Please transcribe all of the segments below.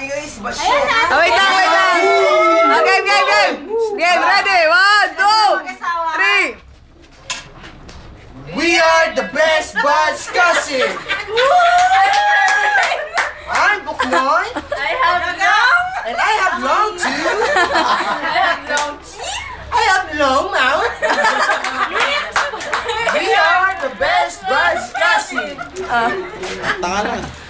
lagi guys. Basya. Oh, wait lang, wait lang. Oh, game, game, game. Game, ready? One, two, three. We are the best buds cousin. I'm Buknoy. I have long, And I have long too. I have long teeth. I have long mouth. We are the best buds cousin. Tanga lang.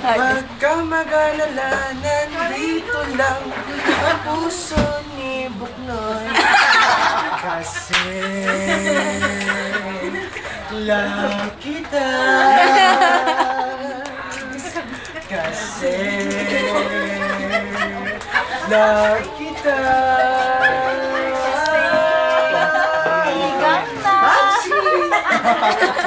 Huwag kang mag-alala, nandito lang ang puso ni Buknoy. Kasi lang kita. Kasi lang kita. Igang na. Maxi!